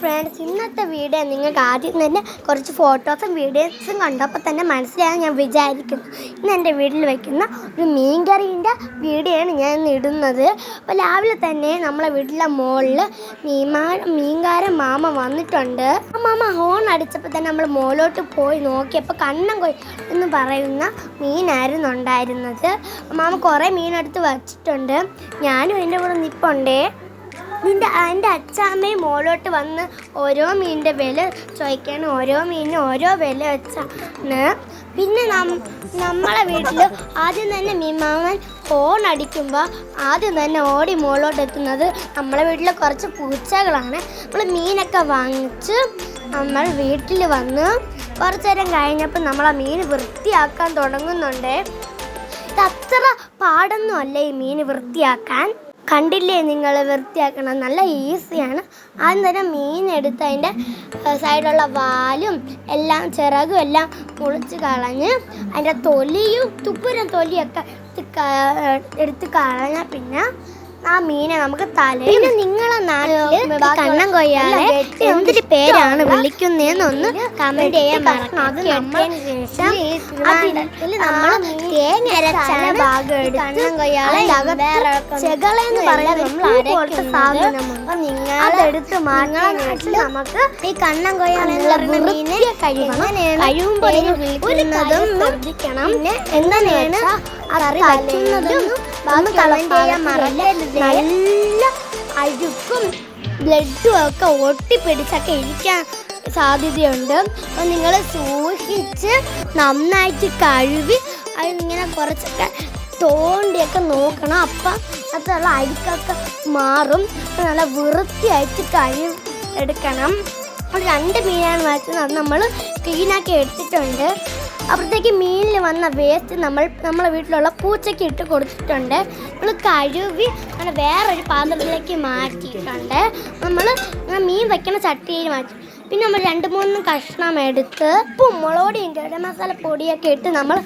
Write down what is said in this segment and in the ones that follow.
Friends ഇന്നത്തെ video നിങ്ങൾക്ക് ആദ്യം തന്നെ കുറച്ച് ഫോട്ടോസും വീഡിയോസും കണ്ടപ്പോൾ തന്നെ മനസ്സിലായെന്ന് ഞാൻ വിചാരിക്കുന്നു. ഇന്ന് എന്റെ വീട്ടിൽ വയ്ക്കുന്ന ഒരു മീൻകറീന്റെ വീഡിയോയാണ് ഞാൻ ഇന്ന് ഇടുന്നത്. അപ്പോൾ രാവിലെ തന്നെ നമ്മളെ വീട്ടിലെ മുകളിൽ മീമാ മീൻകാരൻ മാമ വന്നിട്ടുണ്ട്. ആ മാമ ഹോൺ അടിച്ചപ്പോൾ തന്നെ നമ്മൾ മുകളിലോട്ട് പോയി നോക്കിയപ്പോൾ കണ്ണം കൊയ് എന്ന് പറയുന്ന മീനായിരുന്നു ഉണ്ടായിരുന്നത്. മാമ കുറേ മീനെടുത്ത് വച്ചിട്ടുണ്ട്. ഞാനും എന്റെ കൂടെ നിൽപ്പുണ്ടേ നിന്റെ എന്റെ അച്ചാമ്മയും മോളോട്ട് വന്ന് ഓരോ മീനിന്റെ വില ചോദിക്കാണ്. ഓരോ മീനിന് ഓരോ വില വെച്ചാണ്. പിന്നെ നമ്മളെ വീട്ടിൽ ആദ്യം തന്നെ മീമാമൻ ഫോൺ അടിക്കുമ്പോൾ ആദ്യം തന്നെ ഓടി മോളോട്ട് എത്തുന്നത് നമ്മളെ വീട്ടിലെ കുറച്ച് പൂച്ചകളാണ്. നമ്മൾ മീനൊക്കെ വാങ്ങിച്ച് നമ്മൾ വീട്ടിൽ വന്ന് കുറച്ച് നേരം കഴിഞ്ഞപ്പോൾ നമ്മൾ ആ മീൻ വൃത്തിയാക്കാൻ തുടങ്ങുന്നുണ്ട്. ഇത് അത്ര പാടൊന്നും അല്ല ഈ മീൻ വൃത്തിയാക്കാൻ. കണ്ടില്ലേ നിങ്ങൾ വൃത്തിയാക്കണം. നല്ല ഈസിയാണ്. ആദ്യം തന്നെ മീൻ എടുത്ത് അതിന്റെ സൈഡിലുള്ള വാലും എല്ലാം ചിറകും എല്ലാം മുറിച്ച് കളഞ്ഞ് അതിന്റെ തൊലിയും തുപ്പുരം തൊലിയൊക്കെ എടുത്ത് കളഞ്ഞാൽ പിന്നെ ആ മീനെ നമുക്ക് തല നിങ്ങളെ നാട്ടിൽ കൊയ്യാലെ എന്തൊരു പേരാണ് വിളിക്കുന്നതെന്നൊന്ന് കമന്റ് ചെയ്യാൻ നമ്മൾ തേങ്ങ അരച്ചാണ് ഭാഗം എടുത്ത് കൊയ്യാളെ ചെകളെന്ന് പറയുന്നത് നമ്മൾ പോലത്തെ സാധനമാണ് നിങ്ങൾ അതെടുത്ത് മാറ്റിയ നമുക്ക് ഈ കണ്ണം കൊയ്യാളെ എന്ന് പറയുന്ന മീനെ കഴിവണം. കഴിയുമ്പോൾ വിളിക്കുന്നതും ശ്രദ്ധിക്കണം. എന്താണ് കറി വയ്ക്കുന്നതും ഒന്ന് കമന്റ് ചെയ്യാൻ മറക്കരുത് നല്ല അഴുക്കും ബ്ലഡും ഒക്കെ ഒട്ടിപ്പിടിച്ചൊക്കെ ഇരിക്കാൻ സാധ്യതയുണ്ട്. അപ്പോൾ നിങ്ങൾ സൂക്ഷിച്ച് നന്നായിട്ട് കഴുകി അതിങ്ങനെ കുറച്ചൊക്കെ തോണ്ടിയൊക്കെ നോക്കണം. അപ്പം അതുള്ള അഴുക്കൊക്കെ മാറും. നല്ല വൃത്തിയായിട്ട് കഴുകി എടുക്കണം. രണ്ട് മീനാണ് വാങ്ങിച്ചത് അത് നമ്മൾ ക്ലീനാക്കി എടുത്തിട്ടുണ്ട്. അപ്പോഴത്തേക്ക് മീനിൽ വന്ന വേസ്റ്റ് നമ്മൾ നമ്മളെ വീട്ടിലുള്ള പൂച്ചയ്ക്ക് ഇട്ട് കൊടുത്തിട്ടുണ്ട്. നമ്മൾ കഴുകി അങ്ങനെ വേറൊരു പാത്രത്തിലേക്ക് മാറ്റിയിട്ടുണ്ട്. നമ്മൾ മീൻ വയ്ക്കുന്ന ചട്ടിയിൽ മാറ്റി. പിന്നെ നമ്മൾ രണ്ട് മൂന്ന് കഷ്ണം എടുത്ത് ഉപ്പും മുളകൊടിയും ഗരം മസാല പൊടിയൊക്കെ ഇട്ട് നമ്മൾ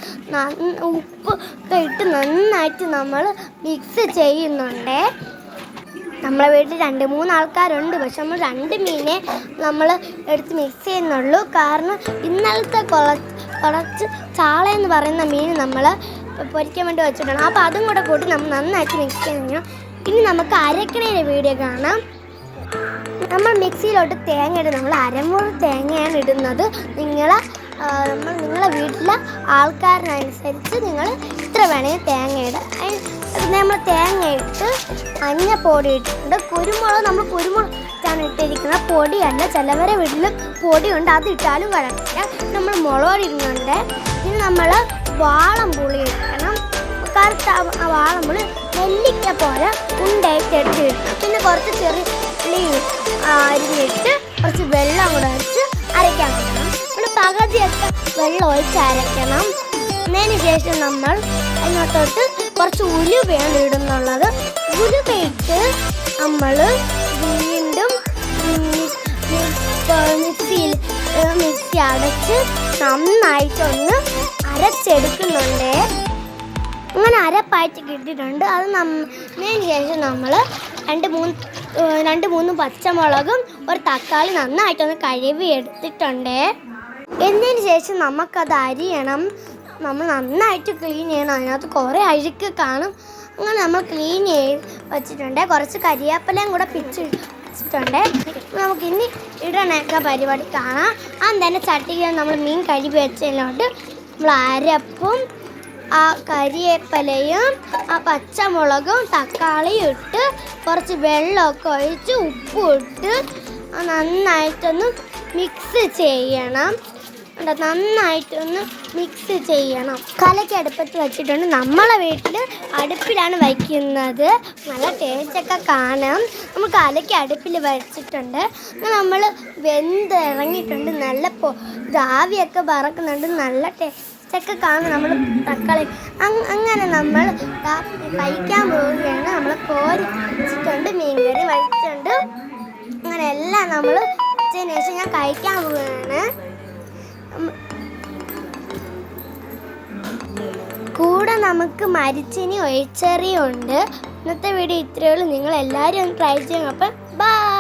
ഉപ്പ് ഒക്കെ ഇട്ട് നന്നായിട്ട് നമ്മൾ മിക്സ് ചെയ്യുന്നുണ്ട്. നമ്മളെ വീട്ടിൽ രണ്ട് മൂന്ന് ആൾക്കാരുണ്ട്. പക്ഷെ നമ്മൾ രണ്ട് മീനെ നമ്മൾ എടുത്ത് മിക്സ് ചെയ്യുന്നുള്ളൂ. കാരണം ഇന്നലത്തെ കുറച്ച് കുറച്ച് ചാള എന്ന് പറയുന്ന മീൻ നമ്മൾ പൊരിക്കാൻ വേണ്ടി വെച്ചിട്ടുണ്ട് അപ്പോൾ അതും കൂടെ കൂട്ടി നമ്മൾ നന്നായിട്ട് മിക്സ് ചെയ്യണം ഇനി നമുക്ക് അരക്കണേന്റെ വീഡിയോ കാണാം. നമ്മൾ മിക്സിയിലോട്ട് തേങ്ങ ഇടും നമ്മൾ അരമുറി തേങ്ങയാണ് ഇടുന്നത്. നിങ്ങൾ നമ്മൾ നിങ്ങളെ വീട്ടിലെ ആൾക്കാരനുസരിച്ച് നിങ്ങൾ ഇത്ര വേണമെങ്കിൽ തേങ്ങ ഇടുക പിന്നെ നമ്മൾ തേങ്ങ ഇട്ട് മഞ്ഞപ്പൊടി ഇട്ടിട്ടുണ്ട്. കുരുമുളക് നമ്മൾ കുരുമുളകാണ് ഇട്ടിരിക്കുന്നത് പൊടിയല്ല ചിലവരെ വീട്ടിൽ പൊടിയുണ്ട്. അത് ഇട്ടാലും വഴക്കില്ല നമ്മൾ മുളകൊടിക്കുന്നുണ്ട് ഇനി പിന്നെ നമ്മൾ വാളം പുളി ഇടണം. കറുത്ത വാളമ്പുളി നെല്ലിക്ക പോലെ ഉണ്ടായിട്ട് എടുത്ത് ഇടണം. പിന്നെ കുറച്ച് ചെറിയ ഉള്ളി അരിഞ്ഞിട്ട് കുറച്ച് വെള്ളം കൂടെ വെച്ച് അരയ്ക്കാൻ കൊടുക്കണം നമ്മൾ പകുതിയൊക്കെ വെള്ളം ഒഴിച്ച് അരയ്ക്കണം. അതിന് ശേഷം നമ്മൾ അതിനോട്ടോട്ട് കുറച്ച് ഉലുവയാണ് ഇടുന്നുള്ളത്. ഉലുവയിട്ട് നമ്മൾ മിക്സിയിൽ മിക്സി അടച്ച് നന്നായിട്ടൊന്ന് അരച്ചെടുക്കുന്നുണ്ട്. അങ്ങനെ അരപ്പായിട്ട് കിട്ടിയിട്ടുണ്ട്. അത് നമ്മതിന് ശേഷം നമ്മൾ രണ്ട് മൂന്ന് രണ്ട് മൂന്ന് പച്ചമുളകും ഒരു തക്കാളി നന്നായിട്ടൊന്ന് കഴുകി എടുത്തിട്ടുണ്ട്. എന്നതിന് ശേഷം നമുക്കത് അരിയണം. നമ്മൾ നന്നായിട്ട് ക്ലീൻ ചെയ്യണം. അതിനകത്ത് കുറേ അഴുക്ക് കാണും. അങ്ങനെ നമ്മൾ ക്ലീൻ ചെയ്ത് വെച്ചിട്ടുണ്ട്. കുറച്ച് കരിയാപ്പലയും കൂടെ പിച്ച് വെച്ചിട്ടുണ്ട് നമുക്ക് ഇനി ഇടണൊക്കെ പരിപാടി കാണാം അത് തന്നെ നമ്മൾ മീൻ കഴുകി വെച്ചതിനോട്ട് നമ്മൾ അരപ്പും ആ കരിയേപ്പലയും ആ പച്ചമുളകും തക്കാളിയും ഇട്ട് കുറച്ച് വെള്ളമൊക്കെ ഒഴിച്ച് ഉപ്പും ഇട്ട് നന്നായിട്ടൊന്ന് മിക്സ് ചെയ്യണം? നന്നായിട്ടൊന്ന് മിക്സ് ചെയ്യണം. കലയ്ക്ക് അടുപ്പത്ത് വെച്ചിട്ടുണ്ട്. നമ്മളെ വീട്ടിൽ അടുപ്പിലാണ് വയ്ക്കുന്നത്. നല്ല ടേസ്റ്റൊക്കെ കാണാം. നമ്മൾ കലയ്ക്ക് അടുപ്പിൽ വെച്ചിട്ടുണ്ട്. നമ്മൾ വെന്ത് ഇറങ്ങിയിട്ടുണ്ട്. നല്ല പൊ ദാവിയൊക്കെ പറക്കുന്നുണ്ട് നല്ല ടേസ്റ്റൊക്കെ കാണും നമ്മൾ തക്കാളി. അങ്ങനെ നമ്മൾ കഴിക്കാൻ പോവുകയാണ്. നമ്മൾ കോരി വെച്ചിട്ടുണ്ട്. മീൻകറി വഴിച്ചിട്ടുണ്ട് അങ്ങനെ എല്ലാം നമ്മൾ ഉച്ചതിന് ശേഷം ഞാൻ കഴിക്കാൻ പോവുകയാണ്. കൂടെ നമുക്ക് മരിച്ചിനി ഒഴിച്ചെറിയുണ്ട്. ഇന്നത്തെ വീഡിയോ ഇത്രയേ ഉള്ളൂ. നിങ്ങൾ എല്ലാവരും ഒന്ന് ട്രൈ ചെയ്യണം. അപ്പം ബൈ